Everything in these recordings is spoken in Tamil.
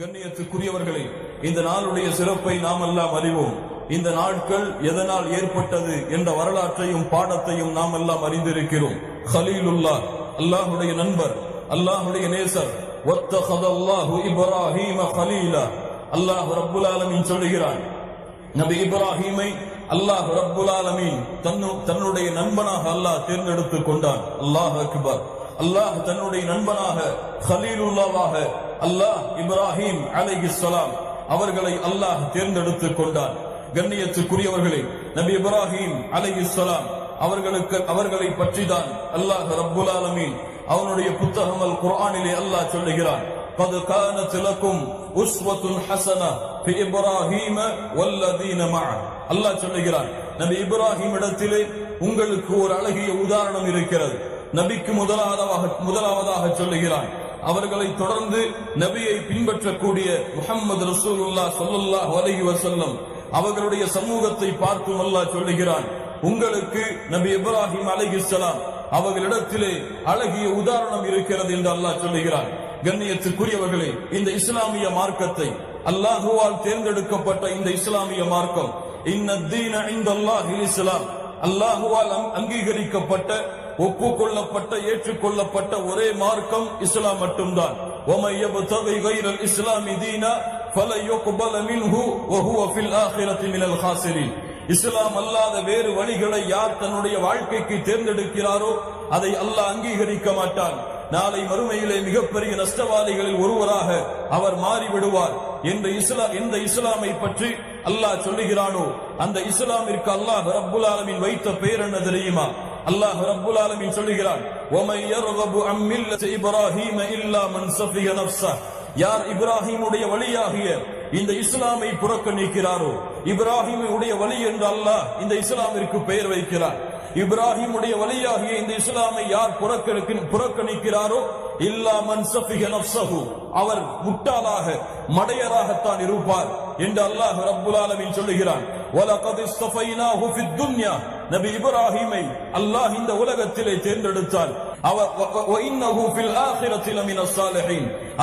கண்ணியத்துக்குரியவர்களை இந்த நாளுடைய சிறப்பை நாம் எல்லாம் அறிவோம். இந்த நாட்கள் எதனால் ஏற்பட்டது என்ற வரலாற்றையும் பாடத்தையும் நாம் எல்லாம் அறிந்திருக்கிறோம். ஹலீலுல்லா அல்லாஹுடைய நண்பர் அல்லாஹுடைய நேசர். அல்லாஹ் ரப்புல் ஆலமீன் சொல்லுகிறான். நபி அல்லாஹ் ரப்புல் ஆலமீன் தன்னுடைய நண்பனாக அல்லாஹ் தேர்ந்தெடுத்துக் கொண்டான். அல்லாஹ் அக்பர். அல்லாஹ் தன்னுடைய நண்பனாக ஹலீலுல்லாவாக அல்லாஹ் இப்ராஹிம் அலைஹிஸ்ஸலாம் அவர்களை அல்லாஹ் தேர்ந்தெடுத்துக் கொண்டான் கண்ணியத்துக்குரியவர்களே நபி இப்ராஹிம் அலைஹிஸ்ஸலாம் அவர்களுக்கு அவர்களை பற்றிதான் அல்லாஹ் ரப்புல் ஆலமீன் அவனுடைய புத்தகம் அல் குர்ஆனிலே அல்லாஹ் சொல்லுகிறான் قد كانت لكم أسوة حسنة في إبراهيم والذين معه அல்லாஹ் சொல்லுகிறான் நபி இப்ராஹிம் இடத்திலே உங்களுக்கு ஒரு அழகிய உதாரணம் இருக்கிறது நபிக்கு முதலாவதாக முதலாவதாக சொல்லுகிறான் அவர்களை தொடர்ந்து நபியை பின்பற்றக்கூடிய முகமது ரசூலுல்லா சொல்லுல்லா வலகி வசல்லம் அவர்களுடைய சமூகத்தை பார்த்தும் அல்லாஹ் சொல்லுகிறான் உங்களுக்கு நபி இப்ராஹிம் அலைஹிஸ்ஸலாம் அவர்களிடத்திலே அழகிய உதாரணம் இருக்கிறது என்று அல்லாஹ் சொல்லுகிறான். கண்ணியத்திற்குரியவர்களே இந்த இஸ்லாமிய மார்க்கத்தை அல்லாஹுவால் தேர்ந்தெடுக்கப்பட்ட இந்த இஸ்லாமிய மார்க்கம் இன்னத்தீன இந்தல்லாஹில் இஸ்லாம் அல்லாஹுவால் அங்கீகரிக்கப்பட்ட ஒப்புக்கொள்ளப்பட்ட ஏற்றுக்கொள்ளப்பட்ட ஒரே மார்க்கம் இஸ்லாம் மட்டும்தான். இஸ்லாமி தீனா பல யோகுபல மின்ஹு வஹுவ ஃபில் ஆஹிரத்தி மினல் ஹாசிரின் இஸ்லாம் அல்லாத வேறு வழிகளை யார் தன்னுடைய வாழ்க்கைக்கு தேர்ந்தெடுக்கிறாரோ அதை அல்லாஹ் அங்கீகரிக்க மாட்டான். நாளை மறுமையிலே மிகப்பெரிய நஷ்டவாதிகளில் ஒருவராக அவர் மாறிவிடுவார் என்ற இஸ்லாம் எந்த இஸ்லாமை பற்றி அல்லாஹ் சொல்லுகிறானோ அந்த இஸ்லாமிற்கு அல்லாஹ் ரப்புல் ஆலமின் வைத்த பெயர் என்ன தெரியுமா? அல்லாஹ் ரப்புல் ஆலமின் சொல்லுகிறான் ஒமை யர்கபு அம்மில்லத இப்ராஹீம இல்லா மன் சஃபிய நஃப்ஸா யார் இப்ராஹிமுடைய வழியாகிய இந்த இஸ்லாமை புறக்கணிக்கிறாரோ இப்ராஹிமுடைய வழி என்று அல்லாஹ் இந்த இஸ்லாமிற்கு பெயர் வைக்கிறார். இப்ராஹிமுடைய வழியாகிய இந்த இஸ்லாமை யார் புறக்கணிக்கிறாரோ இல்லாமன் அவர் முட்டாளாக மடையராகத்தான் இருப்பார் என்று அல்லாஹ் ரப்புல் ஆலமின் சொல்லுகிறான். நபி இப்ராஹிமை அல்லாஹ் இந்த உலகத்திலே தேர்ந்தெடுத்தார். அவர்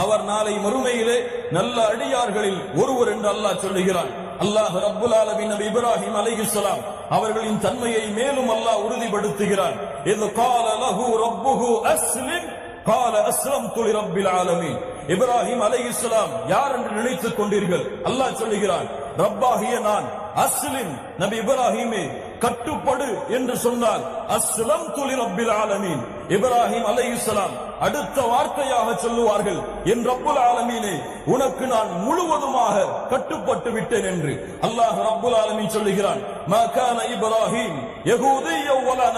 அவர் நாளை மறுமையிலே நல்ல அடியார்களில் ஒருவர் என்று அல்லாஹ் சொல்லுகிறார் அல்லாஹ் ரப்புல் ஆலமின் நபி இப்ராஹிம் அலைஹிஸ்ஸலாம் அவர்களின் தன்மையை மேலும் அல்லாஹ் உறுதிப்படுத்துகிறார். இது கால லஹு ரப்புஹு அஸ்லிம் கால அஸ்லம் துளி ரப்பில் ஆலமின். இப்ராஹிம் அலை யார் என்று நினைத்துக் கொண்டீர்கள்? அல்லாஹ் சொல்லுகிறான் ரப்பாகிய நான் அஸ்லிம் நபி இப்ராஹிமே கட்டுப்படு என்று சொன்னால் அஸ்லம் துலி அப்பில் ஆலமீன். இப்ராஹிம் அலைஹிஸ்ஸலாம் அடுத்த வார்த்தையாக சொல்லுவார்கள். என் ரப்புல் ஆலமீனே உனக்கு நான் முழுவதுமாக கட்டுப்பட்டு விட்டேன் என்று. அல்லாஹ் ரப்புல் ஆலமீன் சொல்லுகிறான். மகான இப்ராஹிம் யகூதிய வலா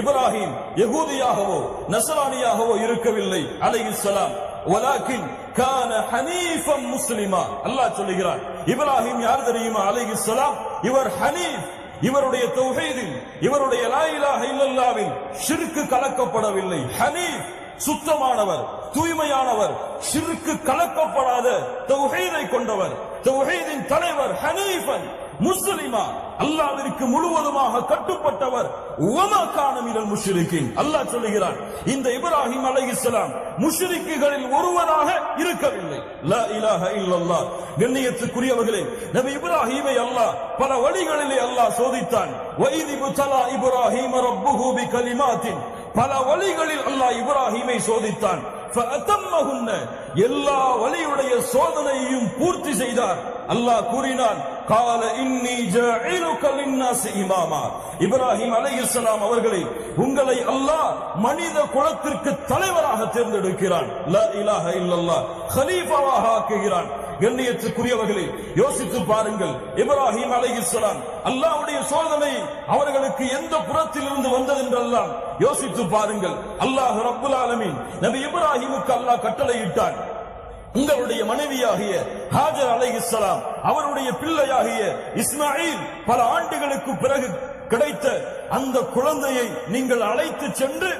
இப்ராஹிம் யகூதியாகவோ நஸ்ரானியாகவோ இருக்கவில்லை அலைஹிஸ்ஸலாம் ஒலாக்கின் கான ஹனீஃபம் முஸ்லிமா. அல்லாஹ் சொல்லுகிறான். இப்ராஹிம் யார் தெரியுமா? அலைஹிஸ்ஸலாம் இவர் ஹனீஃப். இவருடைய தொகைதில் இவருடைய லாயிலா இலாஹ இல்லல்லாவில் கலக்கப்படவில்லை. ஹனீஃப் சுத்தமானவர் தூய்மையானவர் ஷிருக்கு கலக்கப்படாத தௌஹீதை கொண்டவர். தொகைதின் தலைவர் ஹனீஃபன். முஸ்லிமா அல்லாவிற்கு முழுவதுமாக கட்டுப்பட்டவர் உமா காணமிடல் முஷ்ரிக்கின் அல்லாஹ் சொல்லுகிறார் இந்த இப்ராஹிம் அலை இஸ்லாம் முஷ்ரிக்குகளில் ஒருவராக இருக்கவில்லை. லா இலாஹ இல்லல்லா. கண்ணியத்துக்குரியவர்களே நபி இப்ராஹிமை அல்லாஹ் பல வழிகளிலே அல்லாஹ் சோதித்தான். வைதி புத்தலா இப்ராஹிம் ரப்புஹு பி கலிமாத்தின் பல வழிகளில் அல்லாஹ் இப்ராஹிமை சோதித்தான். எல்லா வழியுடைய சோதனையையும் பூர்த்தி செய்தார். அல்லாஹ் கூறினான் கால இன்னி இமாமா இப்ராஹிம் அலைஹிஸ்ஸலாம் அவர்களை உங்களை அல்லாஹ் மனித குலத்திற்கு தலைவராக தேர்ந்தெடுக்கிறான். லா ஆக்குகிறான். கண்ணியத்துக்குரியவர்களே யோசித்து பாருங்கள். இப்ராஹிம் அலை இஸ்லாம் அல்லாவுடைய சோதனை அவர்களுக்கு எந்த புறத்தில் இருந்து வந்ததென்றெல்லாம் யோசித்து பாருங்கள். அல்லாஹ் ரப்புல் ஆலமின் நபி இப்ராஹிமுக்கு அல்லாஹ் கட்டளையிட்டான். உங்களுடைய மனைவியாகிய ஹாஜர் அலைஹிஸ்ஸலாம் அவருடைய பிள்ளையாகிய இஸ்மாயில் பல ஆண்டுகளுக்கு பிறகு கிடைத்த அந்த குழந்தையை நீங்கள் அழைத்து சென்று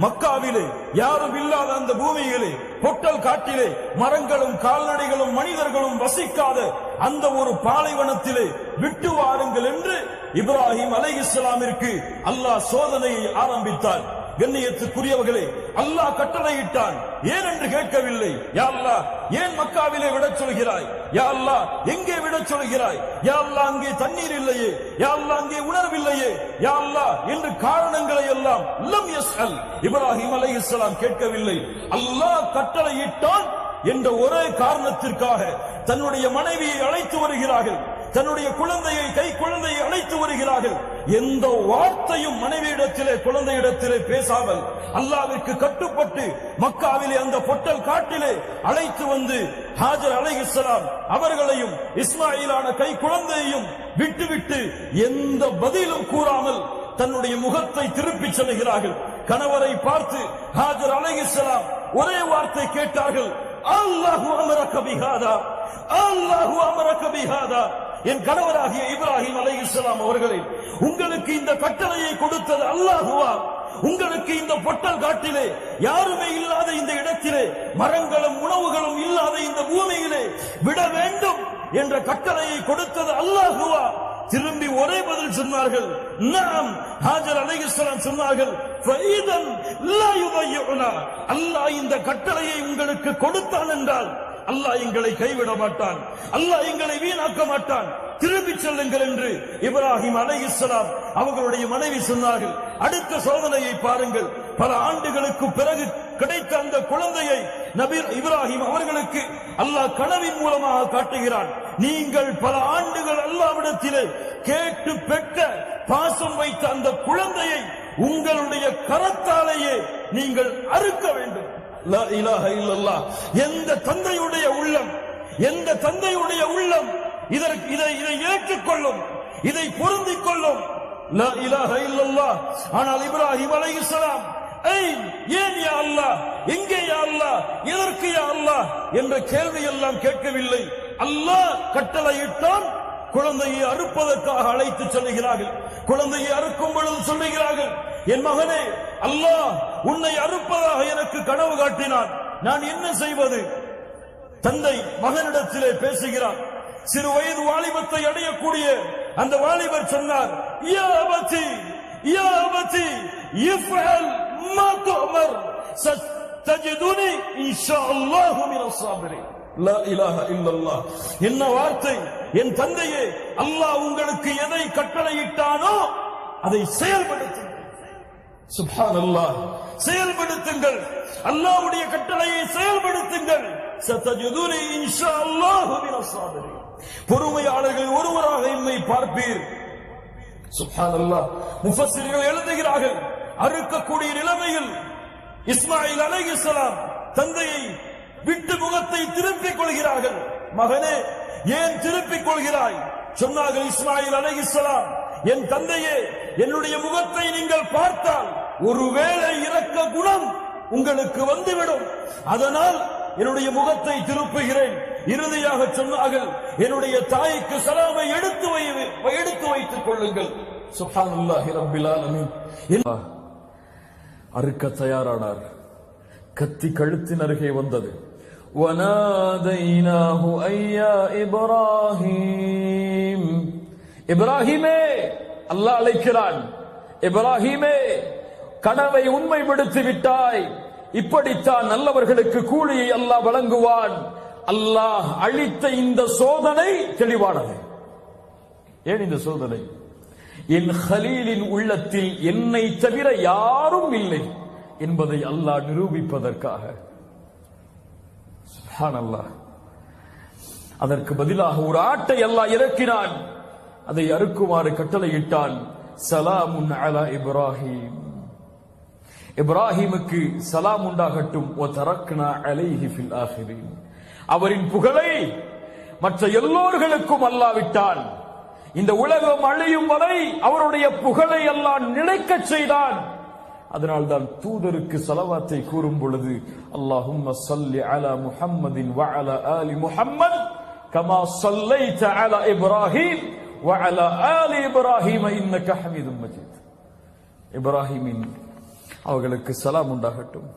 மக்காவிலே யாரும் இல்லாத அந்த பூமியிலே பொட்டல் காட்டிலே மரங்களும் கால்நடைகளும் மனிதர்களும் வசிக்காத அந்த ஒரு பாலைவனத்திலே விட்டு வாருங்கள் என்று இப்ராஹிம் அலைஹிஸ்ஸலாமிற்கு அல்லாஹ் சோதனையை ஆரம்பித்தார். கண்ணியத்துக்குரியவர்களே அல்லாஹ் கட்டளையிட்டான். ஏன் என்று கேட்கவில்லை. யா அல்லாஹ் ஏன் மக்காவிலே விடச் சொல்கிறாய்? யா அல்லாஹ் எங்கே விடச் சொல்கிறாய்? யா அல்லாஹ் அங்கே தண்ணீர் இல்லையே. யா அல்லாஹ் அங்கே உணர்வில்லையே யா அல்லாஹ் என்று காரணங்களை எல்லாம் லம் யஸ்அல். இப்ராஹிம் அலைஹிஸ்ஸலாம் கேட்கவில்லை. அல்லாஹ் கட்டளையிட்டான் என்ற ஒரே காரணத்திற்காக தன்னுடைய மனைவியை அழைத்து வருகிறார்கள். தன்னுடைய குழந்தையை கை குழந்தையை அழைத்து வருகிறார்கள். எந்த வார்த்தையும் மனைவியிடத்திலே குழந்தையிடத்திலே பேசாமல் அல்லாவிற்கு கட்டுப்பட்டு மக்காவிலே அந்த பொட்டல் காட்டிலே அழைத்து வந்து ஹாஜர் அலைஹிஸ்லாம் அவர்களையும் இஸ்மாயிலான கை குழந்தையையும் விட்டுவிட்டு எந்த பதிலும் கூறாமல் தன்னுடைய முகத்தை திருப்பி செல்கிறார்கள் கணவரை பார்த்து ஹாஜர் அலைஹிஸ்லாம் ஒரே வார்த்தை கேட்டார்கள் அல்லாஹு அமரக்கபிகாதா அல்லாஹு அமரக பிஹாதா. என் கணவராகிய இப்ராஹிம் அலைஹிஸ்ஸலாம் அவர்களே உங்களுக்கு இந்த கட்டளையை கொடுத்தது அல்லாஹுவா. உங்களுக்கு இந்த பொட்டல் காட்டிலே யாருமே இல்லாத இந்த இடத்திலே மரங்களும் உணவுகளும் இல்லாத இந்த பூமியிலே விட வேண்டும் என்ற கட்டளையை கொடுத்தது அல்லாஹுவா. திரும்பி ஒரே பதில் சொன்னார்கள் நாம் ஹாஜர் அலைகிஸ்லாம் சொன்னார்கள் ஃபைதன் அல்லாஹ் இந்த கட்டளையை உங்களுக்கு கொடுத்தான் என்றால் அல்லாஹ் எங்களை கைவிட மாட்டான். அல்லாஹ் எங்களை வீணாக்க மாட்டான். திரும்பி செல்லுங்கள் என்று இப்ராஹிம் அலைஹிஸ்ஸலாம் அவர்களுடைய மனைவி சொன்னார்கள். அடுத்த சோதனையை பாருங்கள். பல ஆண்டுகளுக்கு பிறகு கிடைத்த அந்த குழந்தையை நபீர் இப்ராஹிம் அவர்களுக்கு அல்லாஹ் கனவின் மூலமாக காட்டுகிறான். நீங்கள் பல ஆண்டுகள் அல்லாவிடத்திலே கேட்டு பெற்ற பாசம் வைத்த அந்த குழந்தையை உங்களுடைய கரத்தாலேயே நீங்கள் அறுக்க வேண்டும். எந்த தந்தையுடைய உள்ளம் எந்த தந்தையுடைய உள்ளம் இதற்கு இதை இதை ஏற்றுக்கொள்ளும் இதை பொருந்திக் கொள்ளும் ஆனால் இப்ராஹிம் அலை இஸ்லாம் ஏன் யா அல்லாஹ்? எங்கே யா அல்லாஹ்? எதற்கு யா அல்லாஹ்? என்ற கேள்வி எல்லாம் கேட்கவில்லை. அல்லாஹ் கட்டளையிட்டான் குழந்தையை அறுப்பதற்காக அழைத்து சொல்லுகிறார்கள் குழந்தையை அறுக்கும் பொழுது சொல்லுகிறார்கள் என் மகனே அல்லாஹ் உன்னை அறுப்பதாக எனக்கு கனவு காட்டினான். நான் என்ன செய்வது? தந்தை மகனிடத்திலே பேசுகிறான் சிறு வயது வாலிபத்தை அடையக்கூடிய அந்த வாலிபர் சொன்னார் சத்தஜிதுனி இன்ஷாஅல்லாஹு என்ன வார்த்தை? என் தந்தையே அல்லாஹ் உங்களுக்கு எதை கட்டளையிட்டானோ அதை செயல்படுத்துங்கள். அல்லாஹ் செயல்படுத்துங்கள். அல்லாவுடைய கட்டளையை செயல்படுத்துங்கள். சத்தஜுதுனி இன்ஷாஅல்லாஹு மினஸ் சாபிரின். பொறுமையாளர்கள் ஒருவராக என்னை பார்ப்பீர். சுப்ஹானல்லாஹ். முஃபஸ்ஸிர்கள் எழுதுகிறார்கள் அறுக்கக்கூடிய நிலைமையில் இஸ்மாயில் அலைஹிஸ்ஸலாம் தந்தையை விட்டு முகத்தை திருப்பிக் கொள்கிறார்கள். மகனே ஏன் திருப்பிக் கொள்கிறாய்? சொன்னார்கள் இஸ்மாயில் அலைஹிஸ்ஸலாம். என் தந்தையே என்னுடைய முகத்தை நீங்கள் பார்த்தால் ஒருவேளை இறக்க குணம் உங்களுக்கு வந்துவிடும். அதனால் என்னுடைய முகத்தை திருப்புகிறேன். இறுதியாக சொன்னார்கள் என்னுடைய தாய்க்கு சலாமை எடுத்து எடுத்து வைத்துக் கொள்ளுங்கள். சுப்ஹானல்லாஹி ரப்பில் ஆலமீன். அறுக்க தயாரானார். கத்தி கழுத்தின் அருகே வந்தது. وَنَادَيْنَاهُ أَيْ يَا إِبْرَاهِيمُ இப்ராஹிமே அல்லாஹ் அழைக்கிறான் இப்ராஹிமே கனவை உண்மைப்படுத்தி விட்டாய் இப்படித்தான் நல்லவர்களுக்கு கூலியை அல்லாஹ் வழங்குவான் அல்லாஹ் அளித்த இந்த சோதனை தெளிவானது ஏன் இந்த சோதனை என் ஹலீலின் உள்ளத்தில் என்னை தவிர யாரும் இல்லை என்பதை அல்லாஹ் நிரூபிப்பதற்காக சுப்ஹானல்லாஹ். அதற்கு பதிலாக ஒரு ஆட்டை அல்லாஹ் இறக்கினான். அதை அறுக்குமாறு கட்டளையிட்டான். சலாமுன் அலா இப்ராஹிம். இப்ராஹிமுக்கு சலாம் உண்டாகட்டும். ஓ தரக்னா அலைஹி ஃபில் ஆகிரீன்." அவரின் புகழை மற்ற எல்லோர்களுக்கும் அல்லாவிட்டான் இந்த உலகம் அழியும் வரை அவருடைய புகழை எல்லாம் நிலைக்கச் செய்தான். அதனால்தான் தூதருக்கு சலவாத்தை கூறும் பொழுது அல்லாஹும் சல்லி அலா முஹம்மதின் வஅல ஆலி முஹம்மத் கமா சல்லைத அலா இப்ராஹிம் வஅல ஆலி இப்ராஹிம் இன்னக ஹமீதும் மஜீத். இப்ராஹிமின் அவர்களுக்கு சலாம் உண்டாகட்டும்.